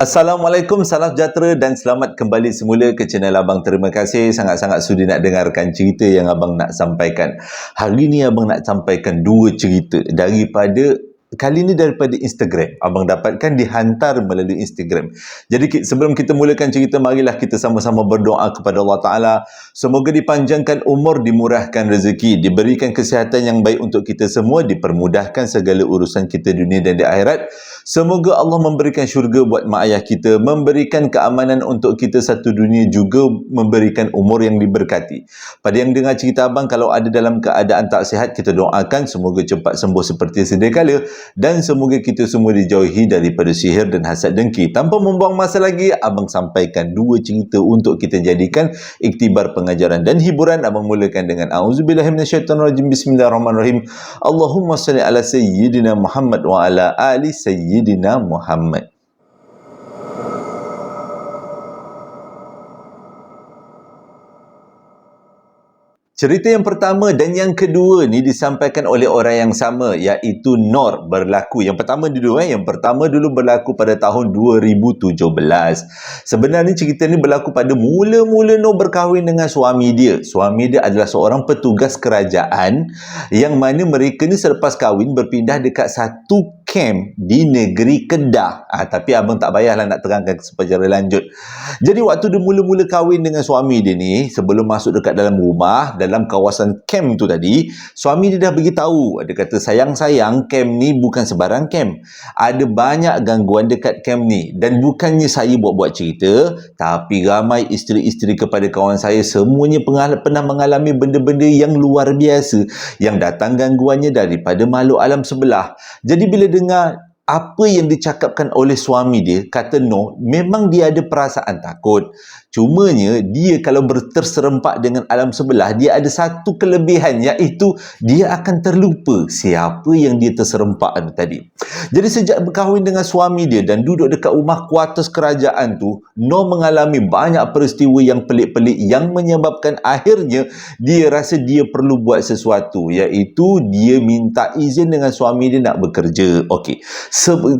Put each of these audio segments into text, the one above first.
Assalamualaikum, salam sejahtera dan selamat kembali semula ke channel Abang. Terima kasih sangat-sangat sudi nak dengarkan cerita yang Abang nak sampaikan. Hari ni Abang nak sampaikan dua cerita daripada kali ni daripada Instagram. Abang dapatkan dihantar melalui Instagram. Jadi sebelum kita mulakan cerita, marilah kita sama-sama berdoa kepada Allah Ta'ala. Semoga dipanjangkan umur, dimurahkan rezeki, diberikan kesihatan yang baik untuk kita semua, dipermudahkan segala urusan kita dunia dan di akhirat. Semoga Allah memberikan syurga buat mak ayah kita, memberikan keamanan untuk kita satu dunia juga memberikan umur yang diberkati. Pada yang dengar cerita abang, kalau ada dalam keadaan tak sihat, kita doakan semoga cepat sembuh seperti sedia kala dan semoga kita semua dijauhi daripada sihir dan hasad dengki. Tanpa membuang masa lagi, abang sampaikan dua cerita untuk kita jadikan iktibar pengajaran dan hiburan. Abang mulakan dengan A'udzubillahiminasyaitanirrajim. Bismillahirrahmanirrahim. Allahumma salli ala Sayyidina Muhammad wa ala ali Sayyidina Muhammad. Cerita yang pertama dan yang kedua ni disampaikan oleh orang yang sama iaitu Nor berlaku. Yang pertama dulu eh, yang pertama dulu berlaku pada tahun 2017. Sebenarnya cerita ni berlaku pada mula-mula Nor berkahwin dengan suami dia. Suami dia adalah seorang petugas kerajaan yang mana mereka ni selepas kahwin berpindah dekat satu camp di negeri Kedah. Ah, tapi abang tak payahlah nak terangkan secara lanjut. Jadi waktu dia mula-mula kahwin dengan suami dia ni, sebelum masuk dekat dalam rumah, dalam kawasan camp tu tadi, suami dia dah beritahu. Dia kata, sayang-sayang, camp ni bukan sebarang camp. Ada banyak gangguan dekat camp ni. Dan bukannya saya buat-buat cerita, tapi ramai isteri-isteri kepada kawan saya semuanya pengal- pernah mengalami benda-benda yang luar biasa yang datang gangguannya daripada makhluk alam sebelah. Jadi bila dengar apa yang dicakapkan oleh suami dia kata no memang dia ada perasaan takut cumanya dia kalau berterserempak dengan alam sebelah dia ada satu kelebihan iaitu dia akan terlupa siapa yang dia terserempak tadi. Jadi sejak berkahwin dengan suami dia dan duduk dekat rumah kuartus kerajaan tu no mengalami banyak peristiwa yang pelik-pelik yang menyebabkan akhirnya dia rasa dia perlu buat sesuatu iaitu dia minta izin dengan suami dia nak bekerja. Okey.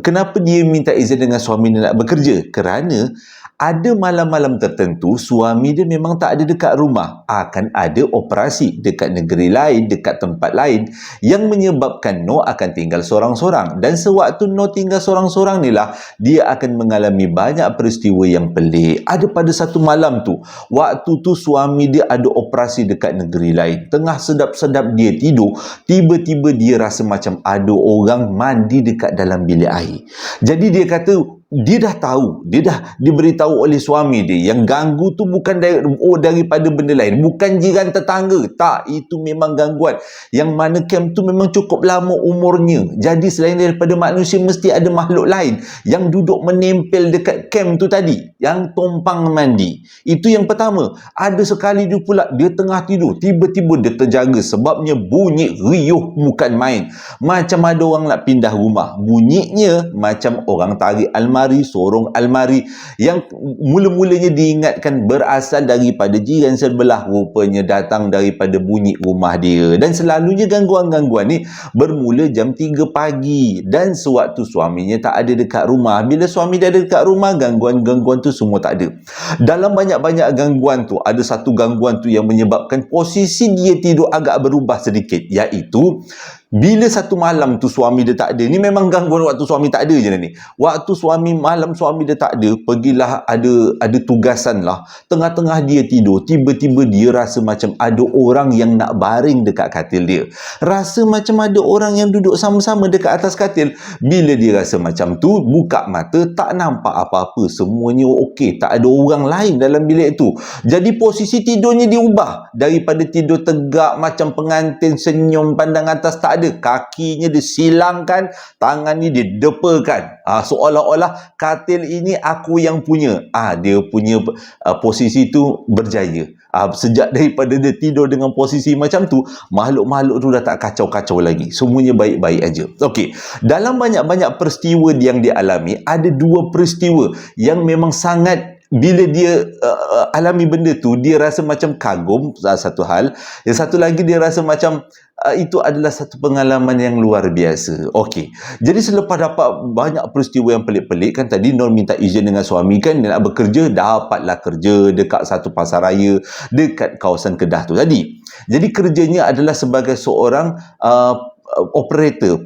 Kenapa dia minta izin dengan suami dia nak bekerja? Kerana ada malam-malam tertentu suami dia memang tak ada dekat rumah. Akan ada operasi dekat negeri lain, dekat tempat lain yang menyebabkan No akan tinggal seorang-seorang. Dan sewaktu No tinggal seorang-seorang ni lah, dia akan mengalami banyak peristiwa yang pelik. Ada pada satu malam tu, waktu tu suami dia ada operasi dekat negeri lain. Tengah sedap-sedap dia tidur, tiba-tiba dia rasa macam ada orang mandi dekat dalam bilik air. Jadi dia kata, dia dah tahu, dia dah diberitahu oleh suami dia yang ganggu tu bukan dari, oh, daripada benda lain, bukan jiran tetangga. Tak, itu memang gangguan. Yang mana camp tu memang cukup lama umurnya. Jadi selain daripada manusia mesti ada makhluk lain yang duduk menempel dekat camp tu tadi, yang tumpang mandi. Itu yang pertama. Ada sekali dia pula dia tengah tidur, tiba-tiba dia terjaga sebabnya bunyi riuh bukan main. Macam ada orang nak pindah rumah. Bunyinya macam orang tarik almari, sorong almari yang mula-mulanya diingatkan berasal daripada jiran sebelah rupanya datang daripada bunyi rumah dia. Dan selalunya gangguan-gangguan ni bermula jam 3 pagi dan sewaktu suaminya tak ada dekat rumah. Bila suami dia ada dekat rumah, gangguan-gangguan tu semua tak ada. Dalam banyak-banyak gangguan tu, ada satu gangguan tu yang menyebabkan posisi dia tidur agak berubah sedikit iaitu bila satu malam tu suami dia tak ada, ni memang gangguan waktu suami tak ada je ni. Waktu suami malam suami dia tak ada, pergilah ada ada tugasan lah. Tengah-tengah dia tidur, tiba-tiba dia rasa macam ada orang yang nak baring dekat katil dia. Rasa macam ada orang yang duduk sama-sama dekat atas katil. Bila dia rasa macam tu, buka mata tak nampak apa-apa. Semuanya okey, tak ada orang lain dalam bilik tu. Jadi posisi tidurnya diubah daripada tidur tegak macam pengantin senyum pandang atas tak ada kakinya disilangkan tangan ni didepakan ah seolah-olah katil ini aku yang punya. Ah dia punya uh, posisi tu berjaya. Ah sejak daripada dia tidur dengan posisi macam tu makhluk-makhluk tu dah tak kacau-kacau lagi. Semuanya baik-baik aja. Okey dalam banyak-banyak peristiwa yang dia alami ada dua peristiwa yang memang sangat bila dia uh, alami benda tu dia rasa macam kagum satu hal. Yang satu lagi dia rasa macam uh, itu adalah satu pengalaman yang luar biasa. Okey. Jadi selepas dapat banyak peristiwa yang pelik-pelik kan tadi Nur minta izin dengan suami kan dia nak bekerja dapatlah kerja dekat satu pasar raya dekat kawasan Kedah tu tadi. Jadi kerjanya adalah sebagai seorang uh, Uh, operator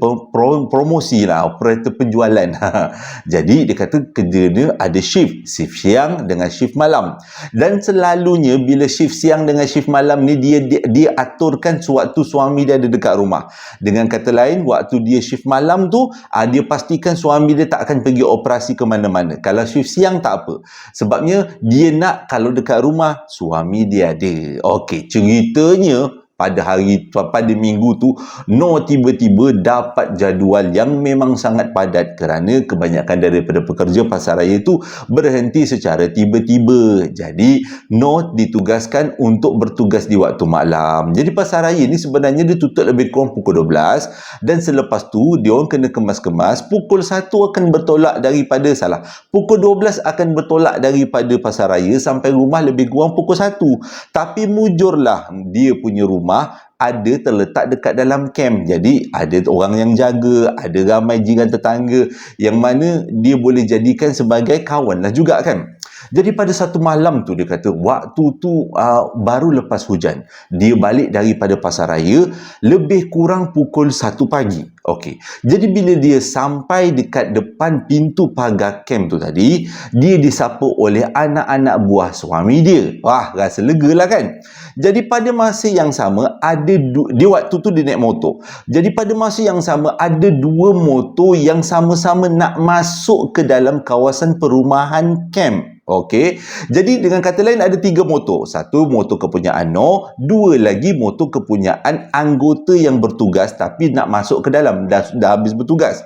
promosi lah operator penjualan. Jadi dia kata kerja dia ada shift shift siang dengan shift malam. Dan selalunya bila shift siang dengan shift malam ni dia dia, dia sewaktu suami dia ada dekat rumah. Dengan kata lain waktu dia shift malam tu ah, dia pastikan suami dia tak akan pergi operasi ke mana-mana. Kalau shift siang tak apa. Sebabnya dia nak kalau dekat rumah suami dia ada. Okey, ceritanya pada hari pada minggu tu no tiba-tiba dapat jadual yang memang sangat padat kerana kebanyakan daripada pekerja pasar raya tu berhenti secara tiba-tiba. Jadi no ditugaskan untuk bertugas di waktu malam. Jadi pasar raya ni sebenarnya dia tutup lebih kurang pukul 12 dan selepas tu dia orang kena kemas-kemas. Pukul 1 akan bertolak daripada salah pukul 12 akan bertolak daripada pasar raya sampai rumah lebih kurang pukul 1 tapi mujurlah dia punya rumah rumah ada terletak dekat dalam camp. Jadi ada orang yang jaga, ada ramai jiran tetangga yang mana dia boleh jadikan sebagai kawan lah juga kan. Jadi pada satu malam tu dia kata waktu tu uh, baru lepas hujan. Dia balik daripada pasar raya lebih kurang pukul 1 pagi. Okey. Jadi bila dia sampai dekat depan pintu pagar camp tu tadi, dia disapa oleh anak-anak buah suami dia. Wah, rasa lega lah kan? Jadi pada masa yang sama ada dia waktu tu dia naik motor. Jadi pada masa yang sama ada dua motor yang sama-sama nak masuk ke dalam kawasan perumahan camp. Okey. Jadi dengan kata lain ada tiga motor. Satu motor kepunyaan No, dua lagi motor kepunyaan anggota yang bertugas tapi nak masuk ke dalam dah, dah habis bertugas.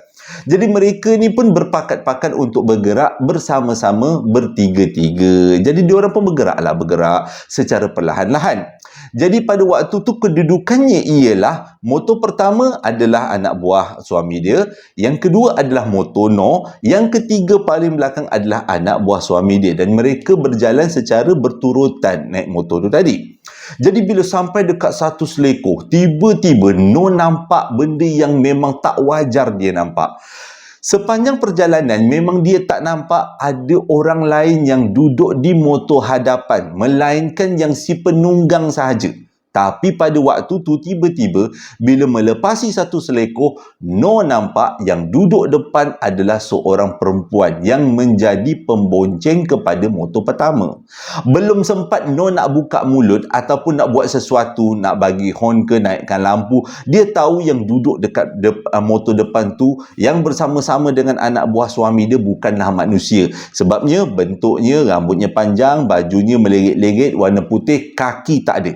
Jadi mereka ni pun berpakat-pakat untuk bergerak bersama-sama bertiga-tiga. Jadi diorang pun bergeraklah bergerak secara perlahan-lahan. Jadi pada waktu tu kedudukannya ialah motor pertama adalah anak buah suami dia, yang kedua adalah motor No, yang ketiga paling belakang adalah anak buah suami dia dan mereka berjalan secara berturutan naik motor tu tadi. Jadi bila sampai dekat satu selekoh, tiba-tiba No nampak benda yang memang tak wajar dia nampak. Sepanjang perjalanan memang dia tak nampak ada orang lain yang duduk di motor hadapan melainkan yang si penunggang sahaja. Tapi pada waktu tu tiba-tiba bila melepasi satu selekoh, No nampak yang duduk depan adalah seorang perempuan yang menjadi pembonceng kepada motor pertama. Belum sempat No nak buka mulut ataupun nak buat sesuatu, nak bagi horn ke naikkan lampu, dia tahu yang duduk dekat de uh, motor depan tu yang bersama-sama dengan anak buah suami dia bukanlah manusia. Sebabnya bentuknya rambutnya panjang, bajunya melerit-lerit, warna putih, kaki tak ada.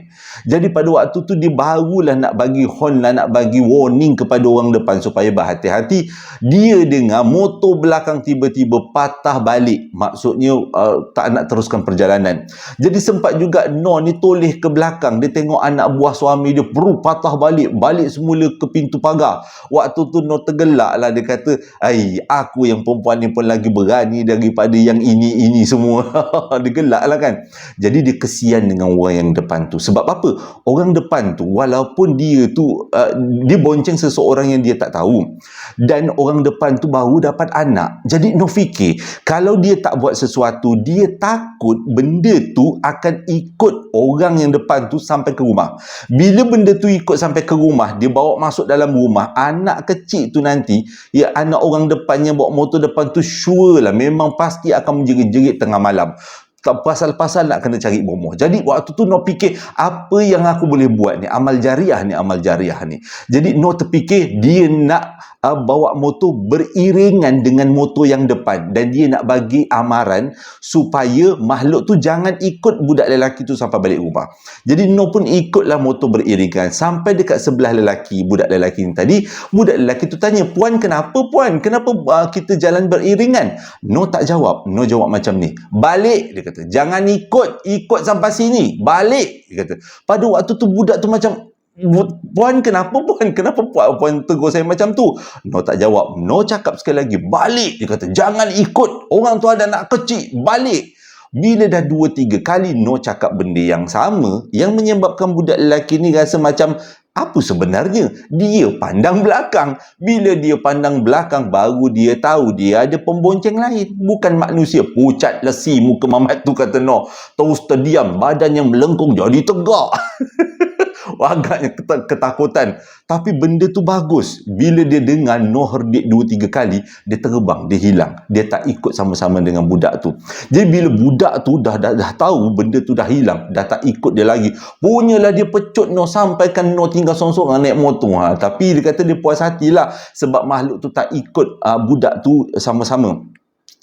Jadi pada waktu tu dia barulah nak bagi horn lah, nak bagi warning kepada orang depan supaya berhati-hati. Dia dengar motor belakang tiba-tiba patah balik. Maksudnya uh, tak nak teruskan perjalanan. Jadi sempat juga No ni toleh ke belakang. Dia tengok anak buah suami dia perlu patah balik. Balik semula ke pintu pagar. Waktu tu No tergelak lah. Dia kata, Ai, aku yang perempuan ni pun lagi berani daripada yang ini-ini semua. dia gelak lah kan. Jadi dia kesian dengan orang yang depan tu. Sebab apa? Orang depan tu walaupun dia tu uh, dia bonceng seseorang yang dia tak tahu. Dan orang depan tu baru dapat anak. Jadi no fikir. Kalau dia tak buat sesuatu dia takut benda tu akan ikut orang yang depan tu sampai ke rumah. Bila benda tu ikut sampai ke rumah dia bawa masuk dalam rumah. Anak kecil tu nanti ya anak orang depan yang bawa motor depan tu sure lah memang pasti akan menjerit-jerit tengah malam pasal-pasal nak kena cari bomoh. Jadi waktu tu no fikir apa yang aku boleh buat ni amal jariah ni amal jariah ni. Jadi no terfikir dia nak uh, bawa motor beriringan dengan motor yang depan dan dia nak bagi amaran supaya makhluk tu jangan ikut budak lelaki tu sampai balik rumah. Jadi no pun ikutlah motor beriringan sampai dekat sebelah lelaki budak lelaki ni tadi. Budak lelaki tu tanya, "Puan kenapa puan? Kenapa uh, kita jalan beriringan?" No tak jawab. No jawab macam ni. "Balik," dia kata kata jangan ikut ikut sampai sini balik dia kata. Pada waktu tu budak tu macam puan kenapa puan kenapa puan puan tegur saya macam tu? No tak jawab. No cakap sekali lagi balik dia kata. Jangan ikut orang tu ada anak kecil balik Bila dah dua tiga kali Noh cakap benda yang sama, yang menyebabkan budak lelaki ni rasa macam apa sebenarnya? Dia pandang belakang. Bila dia pandang belakang, baru dia tahu dia ada pembonceng lain. Bukan manusia. Pucat lesi muka mamat tu kata Noh. Terus terdiam. Badan yang melengkung jadi tegak. agaknya ketakutan. Tapi benda tu bagus. Bila dia dengar Noh herdik dua tiga kali dia terbang dia hilang. Dia tak ikut sama-sama dengan budak tu. Jadi bila budak tu dah, dah, dah tahu benda tu dah hilang dah tak ikut dia lagi punyalah dia pecut Noh sampaikan Noh tinggal sorang-sorang naik motor ha. tapi dia kata dia puas hatilah sebab makhluk tu tak ikut uh, budak tu sama-sama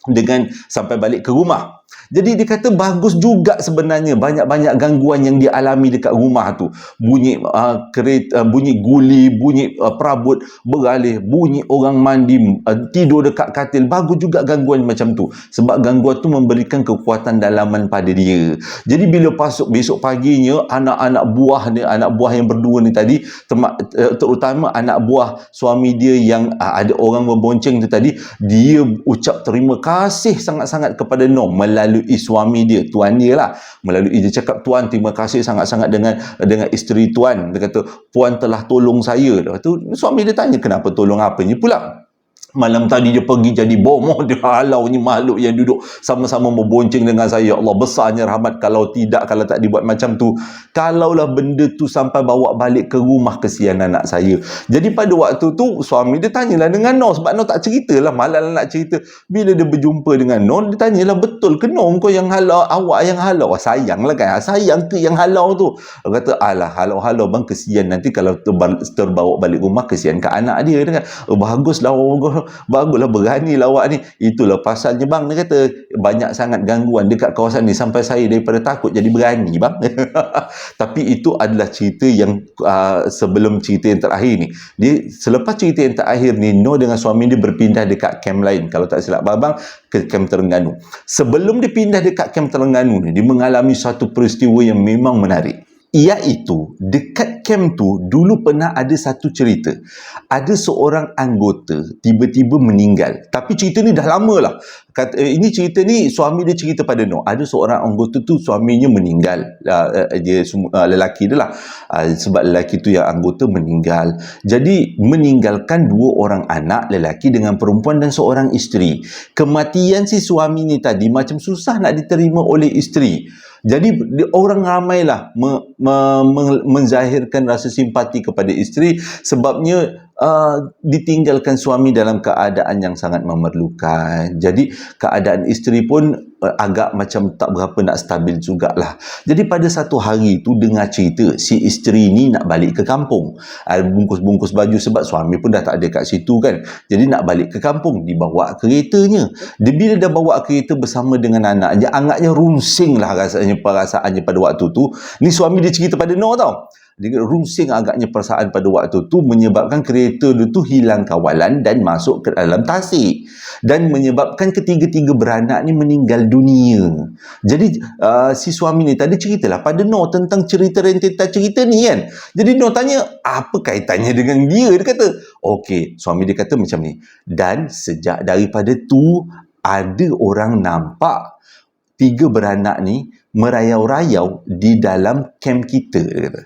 dengan sampai balik ke rumah jadi dia kata bagus juga sebenarnya banyak-banyak gangguan yang dia alami dekat rumah tu. Bunyi uh, kereta, uh, bunyi guli, bunyi uh, perabot beralih, bunyi orang mandi, uh, tidur dekat katil. Bagus juga gangguan macam tu. Sebab gangguan tu memberikan kekuatan dalaman pada dia. Jadi bila pasuk besok paginya, anak-anak buah ni, anak buah yang berdua ni tadi, uh, terutama anak buah suami dia yang uh, ada orang membonceng tu tadi, dia ucap terima kasih sangat-sangat kepada Nom melalui suami dia tuan dia lah. Melalui dia cakap tuan terima kasih sangat-sangat dengan dengan isteri tuan. Dia kata puan telah tolong saya. Dia kata suami dia tanya kenapa tolong apa ni pula Malam tadi dia pergi jadi bomoh dia halau ni makhluk yang duduk sama-sama membonceng dengan saya. Ya Allah besarnya rahmat kalau tidak kalau tak dibuat macam tu. Kalaulah benda tu sampai bawa balik ke rumah kesian anak saya. Jadi pada waktu tu suami dia tanyalah dengan Noh sebab Noh tak ceritalah malam nak cerita. Bila dia berjumpa dengan Noh dia tanyalah betul ke Noh kau yang halau awak yang halau. Oh, sayang lah kan. Sayang ke yang halau tu. Dia kata alah halau-halau bang kesian nanti kalau terbawa balik rumah kesian ke anak dia. Dia kata oh, baguslah bagus baguslah berani awak ni. Itulah pasalnya bang dia kata banyak sangat gangguan dekat kawasan ni sampai saya daripada takut jadi berani bang. Tapi itu adalah cerita yang uh, sebelum cerita yang terakhir ni. Dia selepas cerita yang terakhir ni No dengan suami dia berpindah dekat camp lain. Kalau tak silap babang ke camp Terengganu. Sebelum dia pindah dekat camp Terengganu ni dia mengalami satu peristiwa yang memang menarik iaitu dekat camp tu dulu pernah ada satu cerita. Ada seorang anggota tiba-tiba meninggal. Tapi cerita ni dah lama lah. Kata, eh, ini cerita ni suami dia cerita pada Noh. Ada seorang anggota tu suaminya meninggal. Uh, dia uh, lelaki dia lah. Uh, sebab lelaki tu yang anggota meninggal. Jadi meninggalkan dua orang anak lelaki dengan perempuan dan seorang isteri. Kematian si suami ni tadi macam susah nak diterima oleh isteri jadi orang ramailah me, me, me, menzahirkan rasa simpati kepada isteri. Sebabnya uh, ditinggalkan suami dalam keadaan yang sangat memerlukan. Jadi keadaan isteri pun uh, agak macam tak berapa nak stabil jugalah. Jadi pada satu hari tu dengar cerita si isteri ni nak balik ke kampung. Uh, bungkus-bungkus baju sebab suami pun dah tak ada kat situ kan. Jadi nak balik ke kampung dibawa keretanya. Dia bila dah bawa kereta bersama dengan anaknya anaknya rungsing lah rasanya perasaannya pada waktu tu ni suami dia cerita pada Noh tau rungsing agaknya perasaan pada waktu tu menyebabkan kereta dia tu hilang kawalan dan masuk ke dalam tasik. Dan menyebabkan ketiga-tiga beranak ni meninggal dunia. Jadi uh, si suami ni tadi ceritalah pada Noh tentang cerita rentetan cerita ni kan. Jadi Noh tanya apa kaitannya dengan dia? Dia kata okey. Suami dia kata macam ni dan sejak daripada tu ada orang nampak tiga beranak ni merayau-rayau di dalam kem kita dia kata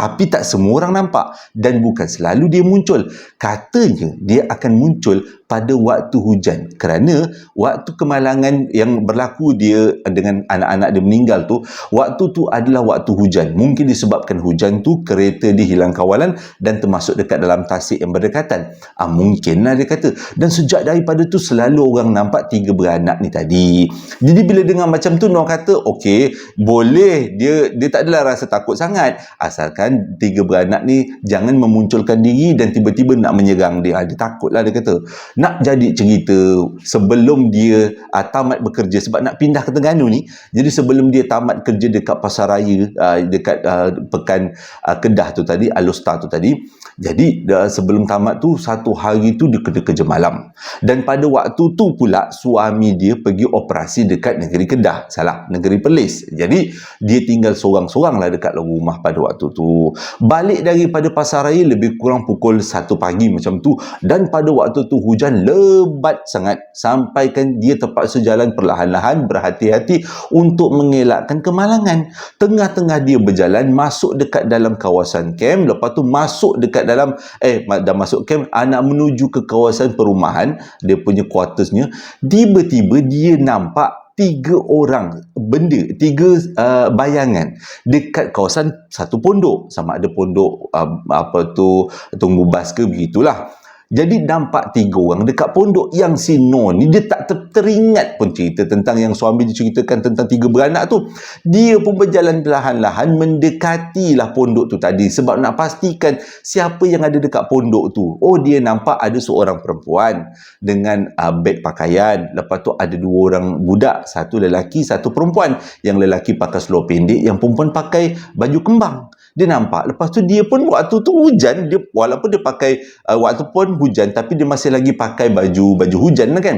tapi tak semua orang nampak. Dan bukan selalu dia muncul. Katanya dia akan muncul pada waktu hujan. Kerana waktu kemalangan yang berlaku dia dengan anak-anak dia meninggal tu waktu tu adalah waktu hujan. Mungkin disebabkan hujan tu kereta dia hilang kawalan dan termasuk dekat dalam tasik yang berdekatan. Ah, mungkin lah dia kata. Dan sejak daripada tu selalu orang nampak tiga beranak ni tadi. Jadi bila dengar macam tu Noah kata okey boleh. Dia dia tak adalah rasa takut sangat. Asalkan tiga beranak ni jangan memunculkan diri dan tiba-tiba nak menyerang dia. Ah, dia takut lah dia kata nak jadi cerita sebelum dia uh, tamat bekerja sebab nak pindah ke Terengganu ni jadi sebelum dia tamat kerja dekat pasaraya uh, dekat uh, pekan uh, Kedah tu tadi Alustar tu tadi jadi uh, sebelum tamat tu satu hari tu dia kena kerja malam. Dan pada waktu tu pula suami dia pergi operasi dekat negeri Kedah salah negeri Perlis. Jadi dia tinggal seorang-seorang lah dekat rumah pada waktu tu. Balik daripada pasaraya lebih kurang pukul 1 pagi macam tu dan pada waktu tu hujan hujan lebat sangat. Sampaikan dia terpaksa jalan perlahan-lahan berhati-hati untuk mengelakkan kemalangan. Tengah-tengah dia berjalan masuk dekat dalam kawasan kem lepas tu masuk dekat dalam eh dah masuk kem anak menuju ke kawasan perumahan. Dia punya quartersnya. Tiba-tiba dia nampak tiga orang benda tiga uh, bayangan dekat kawasan satu pondok. Sama ada pondok uh, apa tu tunggu bas ke begitulah jadi nampak tiga orang dekat pondok yang si No ni dia tak ter teringat pun cerita tentang yang suami diceritakan tentang tiga beranak tu. Dia pun berjalan perlahan-lahan mendekatilah pondok tu tadi sebab nak pastikan siapa yang ada dekat pondok tu. Oh dia nampak ada seorang perempuan dengan uh, beg pakaian. Lepas tu ada dua orang budak, satu lelaki, satu perempuan. Yang lelaki pakai seluar pendek, yang perempuan pakai baju kembang dia nampak. Lepas tu dia pun waktu tu hujan dia walaupun dia pakai uh, waktu pun hujan tapi dia masih lagi pakai baju baju hujan lah kan.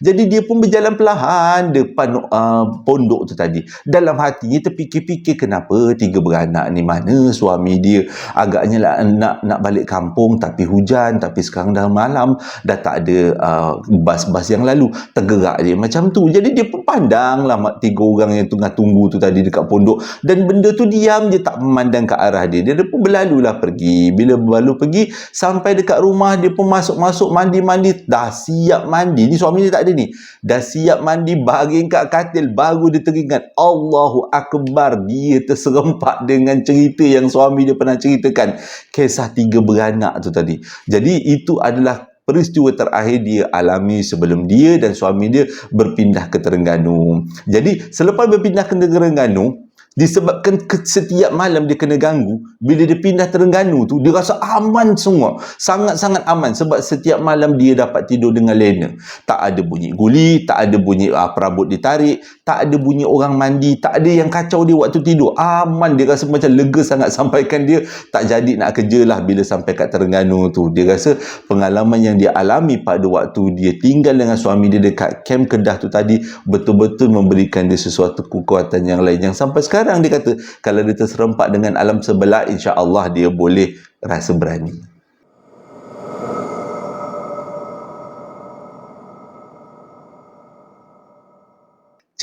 Jadi dia pun berjalan perlahan depan uh, pondok tu tadi. Dalam hatinya terfikir-fikir kenapa tiga beranak ni? Mana suami dia? Agaknya lah nak nak balik kampung tapi hujan tapi sekarang dah malam. Dah tak ada uh, bas-bas yang lalu. Tergerak dia macam tu. Jadi dia pun pandang lah tiga orang yang tengah tunggu tu tadi dekat pondok. Dan benda tu diam je tak memandang ke arah dia. Dia pun berlalulah pergi. Bila berlalu pergi, sampai dekat rumah, dia pun masuk-masuk mandi-mandi. Dah siap mandi. Ni suami dia tak ada ni. Dah siap mandi, baring kat katil. Baru dia teringat, Allahu Akbar. Dia terserempak dengan cerita yang suami dia pernah ceritakan. Kisah tiga beranak tu tadi. Jadi, itu adalah peristiwa terakhir dia alami sebelum dia dan suami dia berpindah ke Terengganu. Jadi selepas berpindah ke Terengganu, disebabkan setiap malam dia kena ganggu. Bila dia pindah Terengganu tu dia rasa aman semua. Sangat-sangat aman sebab setiap malam dia dapat tidur dengan lena. Tak ada bunyi guli tak ada bunyi uh, perabot ditarik tak ada bunyi orang mandi tak ada yang kacau dia waktu tidur. Aman dia rasa macam lega sangat sampaikan dia. Tak jadi nak kerja lah bila sampai kat Terengganu tu. Dia rasa pengalaman yang dia alami pada waktu dia tinggal dengan suami dia dekat kem Kedah tu tadi betul-betul memberikan dia sesuatu kekuatan yang lain. Yang sampai sekarang dia kata kalau dia terserempak dengan alam sebelah insya-Allah dia boleh rasa berani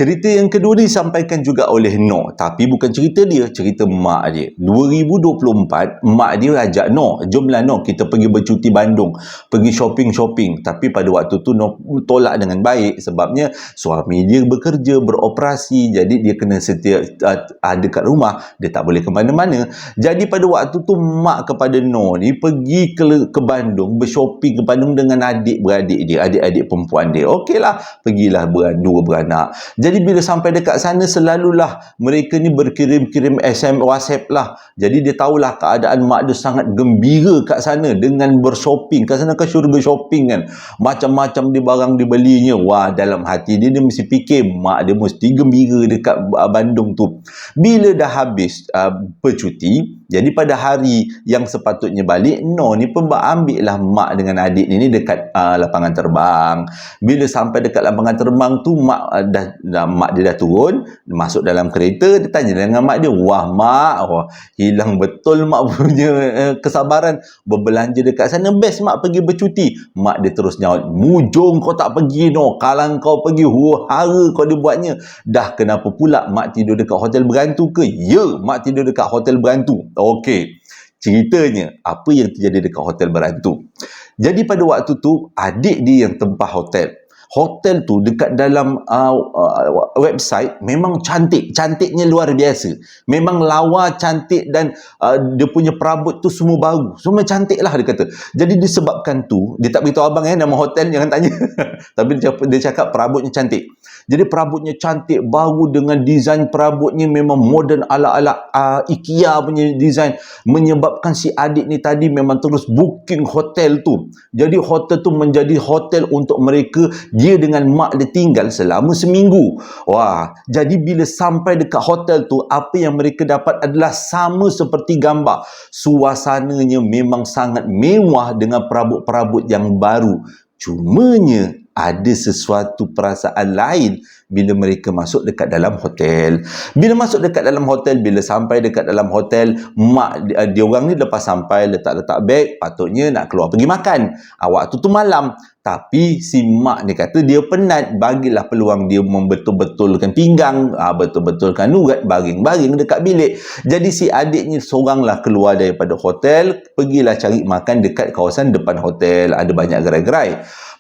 Cerita yang kedua disampaikan juga oleh Noh. Tapi bukan cerita dia, cerita mak dia. 2024, mak dia ajak Noh. Jomlah Noh, kita pergi bercuti Bandung. Pergi shopping-shopping. Tapi pada waktu tu Noh tolak dengan baik. Sebabnya suami dia bekerja, beroperasi. Jadi dia kena setia uh, ada kat rumah. Dia tak boleh ke mana-mana. Jadi pada waktu tu mak kepada Noh ni pergi ke, ke Bandung. Bershopping ke Bandung dengan adik-beradik dia. Adik-adik perempuan dia. Okeylah, pergilah ber, dua beranak. Jadi bila sampai dekat sana selalulah mereka ni berkirim-kirim SM WhatsApp lah. Jadi dia tahulah keadaan mak dia sangat gembira kat sana dengan bershopping. Kat sana kan syurga shopping kan. Macam-macam di barang dibelinya. Wah dalam hati dia dia mesti fikir mak dia mesti gembira dekat Bandung tu. Bila dah habis uh, bercuti, jadi pada hari yang sepatutnya balik, no ni pun ambil lah mak dengan adik ni, ni dekat uh, lapangan terbang. Bila sampai dekat lapangan terbang tu, mak uh, dah, dah, mak dia dah turun, masuk dalam kereta, dia tanya dengan mak dia, wah mak, wah, hilang betul mak punya uh, kesabaran berbelanja dekat sana. Best mak pergi bercuti. Mak dia terus nyaut, mujung kau tak pergi no. Kalau kau pergi, hara kau dibuatnya. Dah kenapa pula mak tidur dekat hotel berantu ke? Ya, mak tidur dekat hotel berantu. Okey. Ceritanya, apa yang terjadi dekat hotel berantu? Jadi pada waktu tu, adik dia yang tempah hotel hotel tu dekat dalam uh, uh, website memang cantik. Cantiknya luar biasa. Memang lawa cantik dan uh, dia punya perabot tu semua baru. Semua cantik lah dia kata. Jadi disebabkan tu dia tak beritahu abang eh nama hotel jangan tanya. Tapi dia cakap, dia cakap perabotnya cantik jadi perabotnya cantik baru dengan desain perabotnya memang moden ala-ala uh, IKEA punya desain menyebabkan si adik ni tadi memang terus booking hotel tu jadi hotel tu menjadi hotel untuk mereka dia dengan mak dia tinggal selama seminggu. Wah, jadi bila sampai dekat hotel tu, apa yang mereka dapat adalah sama seperti gambar. Suasananya memang sangat mewah dengan perabot-perabot yang baru. Cumanya ada sesuatu perasaan lain bila mereka masuk dekat dalam hotel. Bila masuk dekat dalam hotel, bila sampai dekat dalam hotel, mak dia, dia orang ni lepas sampai letak-letak beg, patutnya nak keluar pergi makan. Ah, waktu tu malam. Tapi si mak ni kata dia penat, bagilah peluang dia membetul-betulkan pinggang, ah, betul-betulkan urat, baring-baring dekat bilik. Jadi si adiknya seoranglah keluar daripada hotel, pergilah cari makan dekat kawasan depan hotel. Ada banyak gerai-gerai.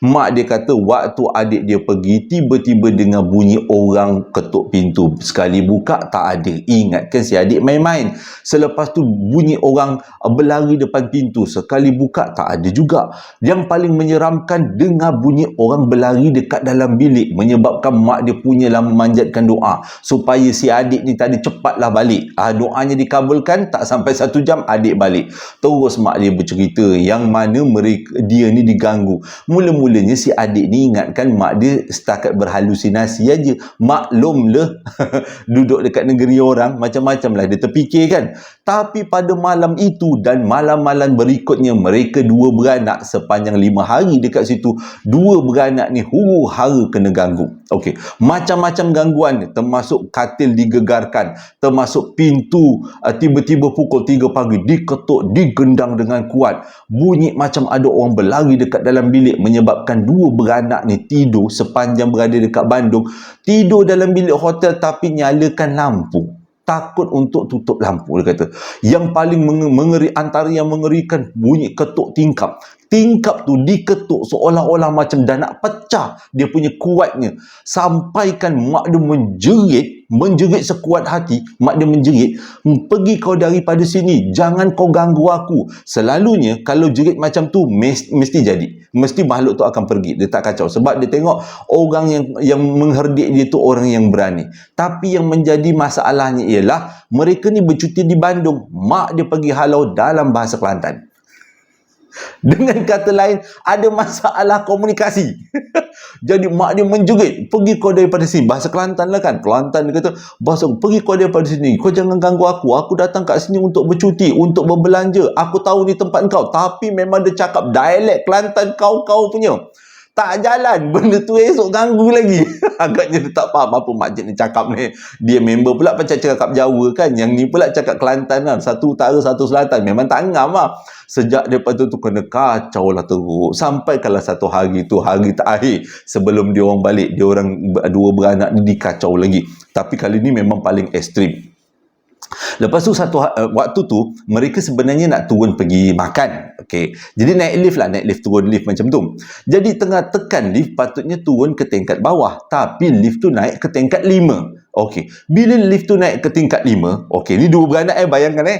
Mak dia kata waktu adik dia pergi tiba-tiba dengar bunyi orang ketuk pintu. Sekali buka tak ada. Ingatkan si adik main-main. Selepas tu bunyi orang berlari depan pintu. Sekali buka tak ada juga. Yang paling menyeramkan dengar bunyi orang berlari dekat dalam bilik. Menyebabkan mak dia punyalah memanjatkan doa. Supaya si adik ni tadi cepatlah balik. Ah, doanya dikabulkan tak sampai satu jam adik balik. Terus mak dia bercerita yang mana mereka, dia ni diganggu. Mula-mula mulanya si adik ni ingatkan mak dia setakat berhalusinasi aja. Maklum lah duduk dekat negeri orang macam-macam lah dia terfikir kan. Tapi pada malam itu dan malam-malam berikutnya mereka dua beranak sepanjang lima hari dekat situ. Dua beranak ni huru hara kena ganggu. Okey, macam-macam gangguan ni termasuk katil digegarkan, termasuk pintu uh, tiba-tiba pukul 3 pagi diketuk, digendang dengan kuat. Bunyi macam ada orang berlari dekat dalam bilik menyebab menyebabkan dua beranak ni tidur sepanjang berada dekat Bandung tidur dalam bilik hotel tapi nyalakan lampu takut untuk tutup lampu dia kata. Yang paling mengeri antara yang mengerikan bunyi ketuk tingkap tingkap tu diketuk seolah-olah macam dah nak pecah dia punya kuatnya. Sampaikan mak dia menjerit menjerit sekuat hati mak dia menjerit pergi kau daripada sini jangan kau ganggu aku. Selalunya kalau jerit macam tu mesti, mesti jadi. Mesti makhluk tu akan pergi. Dia tak kacau. Sebab dia tengok orang yang yang mengherdik dia tu orang yang berani. Tapi yang menjadi masalahnya ialah mereka ni bercuti di Bandung. Mak dia pergi halau dalam bahasa Kelantan dengan kata lain, ada masalah komunikasi. Jadi mak dia menjerit, pergi kau daripada sini. Bahasa Kelantan lah kan. Kelantan dia kata, bahasa pergi kau daripada sini. Kau jangan ganggu aku. Aku datang kat sini untuk bercuti, untuk berbelanja. Aku tahu ni tempat kau. Tapi memang dia cakap dialek Kelantan kau-kau punya tak jalan. Benda tu esok ganggu lagi. Agaknya dia tak faham apa makcik ni cakap ni. Dia member pula macam cakap Jawa kan. Yang ni pula cakap Kelantan kan. Satu utara satu selatan. Memang tak ngam lah. Sejak daripada tu kena kacau lah teruk. Sampai kalau satu hari tu hari terakhir sebelum dia orang balik dia orang dua beranak ni dikacau lagi. Tapi kali ni memang paling ekstrim Lepas tu satu uh, waktu tu mereka sebenarnya nak turun pergi makan. Okey. Jadi naik lift lah, naik lift turun lift macam tu. Jadi tengah tekan lift patutnya turun ke tingkat bawah, tapi lift tu naik ke tingkat lima. Okey. Bila lift tu naik ke tingkat lima, okey, ni dua beranak eh bayangkan eh.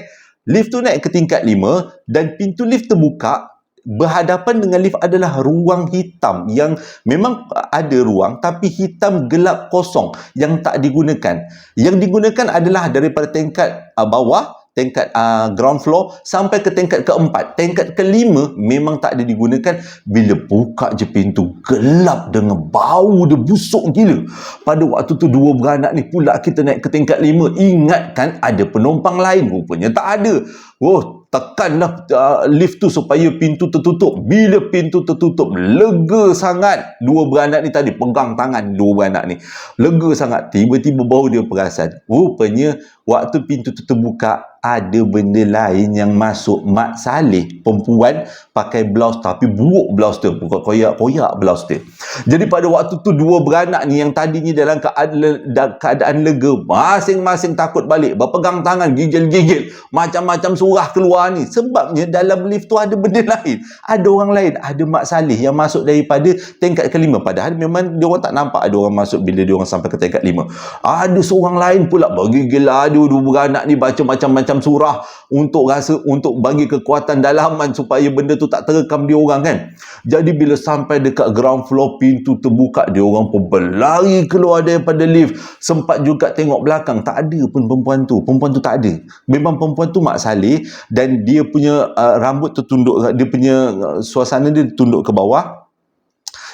Lift tu naik ke tingkat lima dan pintu lift terbuka, berhadapan dengan lift adalah ruang hitam yang memang ada ruang tapi hitam gelap kosong yang tak digunakan. Yang digunakan adalah daripada tingkat uh, bawah tingkat uh, ground floor sampai ke tingkat keempat. Tingkat kelima memang tak ada digunakan. Bila buka je pintu, gelap dengan bau dia busuk gila. Pada waktu tu dua beranak ni pula kita naik ke tingkat lima. Ingatkan ada penumpang lain. Rupanya tak ada. Oh, tekanlah uh, lift tu supaya pintu tertutup. Bila pintu tertutup, lega sangat dua beranak ni tadi pegang tangan dua beranak ni. Lega sangat. Tiba-tiba baru dia perasan. Rupanya waktu pintu tu terbuka, ada benda lain yang masuk Mak Saleh perempuan pakai blouse tapi buruk blouse tu bukan koyak-koyak blouse tu jadi pada waktu tu dua beranak ni yang tadinya dalam keadaan, keadaan lega masing-masing takut balik berpegang tangan gigil-gigil macam-macam surah keluar ni. Sebabnya dalam lift tu ada benda lain. Ada orang lain. Ada Mak Saleh yang masuk daripada tingkat kelima. Padahal memang dia orang tak nampak ada orang masuk bila dia orang sampai ke tingkat lima. Ada seorang lain pula bergigil ada dua beranak ni baca macam-macam macam surah untuk rasa untuk bagi kekuatan dalaman supaya benda tu tak terekam dia orang kan? Jadi bila sampai dekat ground floor pintu terbuka dia orang pun berlari keluar daripada lift. Sempat juga tengok belakang tak ada pun perempuan tu. Perempuan tu tak ada. Memang perempuan tu Mak Saleh dan dia punya uh, rambut tertunduk dia punya uh, suasana dia tunduk ke bawah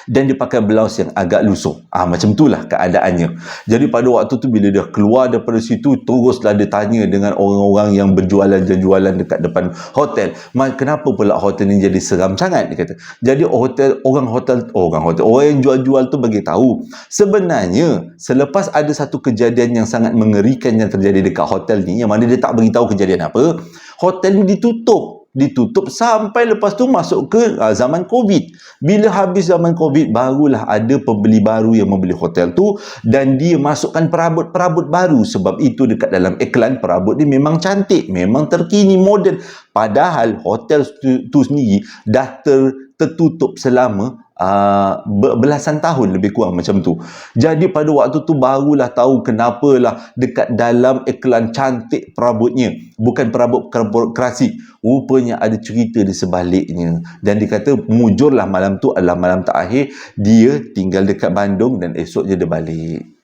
dan dia pakai blouse yang agak lusuh. Ah macam itulah keadaannya. Jadi pada waktu tu bila dia keluar daripada situ teruslah dia tanya dengan orang-orang yang berjualan dan jualan dekat depan hotel. Kenapa pula hotel ni jadi seram sangat dia kata. Jadi hotel orang hotel orang hotel orang yang jual-jual tu bagi tahu sebenarnya selepas ada satu kejadian yang sangat mengerikan yang terjadi dekat hotel ni yang mana dia tak beritahu kejadian apa hotel ni ditutup ditutup sampai lepas tu masuk ke uh, zaman COVID. Bila habis zaman COVID, barulah ada pembeli baru yang membeli hotel tu dan dia masukkan perabot-perabot baru sebab itu dekat dalam iklan perabot ni memang cantik, memang terkini, moden. Padahal hotel tu, tu sendiri dah ter, tertutup selama uh, belasan tahun lebih kurang macam tu. Jadi pada waktu tu barulah tahu kenapalah dekat dalam iklan cantik perabotnya. Bukan perabot klasik. Rupanya ada cerita di sebaliknya. Dan dikata mujurlah malam tu adalah malam terakhir. Dia tinggal dekat Bandung dan esoknya dia balik.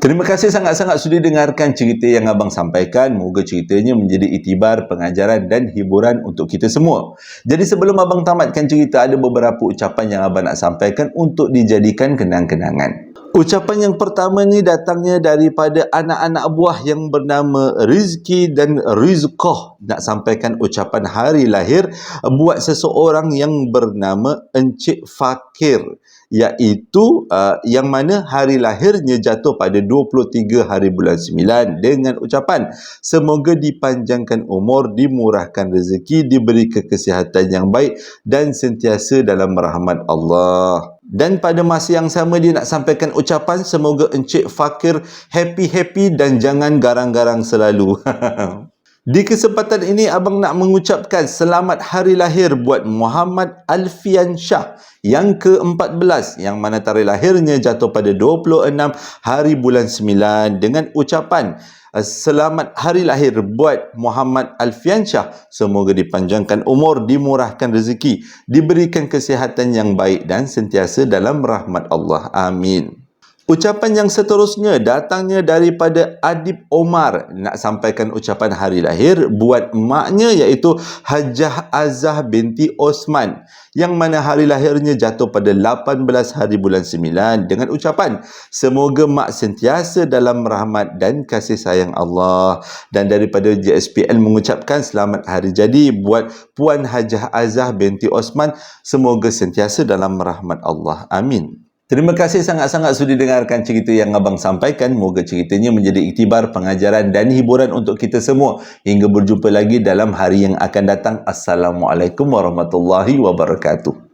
Terima kasih sangat-sangat sudah dengarkan cerita yang abang sampaikan. Moga ceritanya menjadi itibar, pengajaran dan hiburan untuk kita semua. Jadi sebelum abang tamatkan cerita, ada beberapa ucapan yang abang nak sampaikan untuk dijadikan kenang-kenangan. Ucapan yang pertama ni datangnya daripada anak-anak buah yang bernama Rizki dan Rizkoh. Nak sampaikan ucapan hari lahir buat seseorang yang bernama Encik Fakir iaitu uh, yang mana hari lahirnya jatuh pada 23 hari bulan 9 dengan ucapan semoga dipanjangkan umur, dimurahkan rezeki, diberi kesihatan yang baik dan sentiasa dalam rahmat Allah. Dan pada masa yang sama dia nak sampaikan ucapan semoga Encik Fakir happy-happy dan jangan garang-garang selalu. Di kesempatan ini abang nak mengucapkan selamat hari lahir buat Muhammad Alfian Shah yang ke-14 yang mana tarikh lahirnya jatuh pada 26 hari bulan 9 dengan ucapan Selamat hari lahir buat Muhammad Alfian Shah. Semoga dipanjangkan umur, dimurahkan rezeki, diberikan kesihatan yang baik dan sentiasa dalam rahmat Allah. Amin. Ucapan yang seterusnya datangnya daripada Adib Omar. Nak sampaikan ucapan hari lahir buat maknya iaitu Hajah Azah binti Osman yang mana hari lahirnya jatuh pada 18 hari bulan 9 dengan ucapan semoga mak sentiasa dalam rahmat dan kasih sayang Allah. Dan daripada JSPL mengucapkan selamat hari jadi buat Puan Hajah Azah binti Osman. Semoga sentiasa dalam rahmat Allah. Amin Terima kasih sangat-sangat sudah dengarkan cerita yang abang sampaikan. Moga ceritanya menjadi iktibar, pengajaran dan hiburan untuk kita semua. Hingga berjumpa lagi dalam hari yang akan datang. Assalamualaikum warahmatullahi wabarakatuh.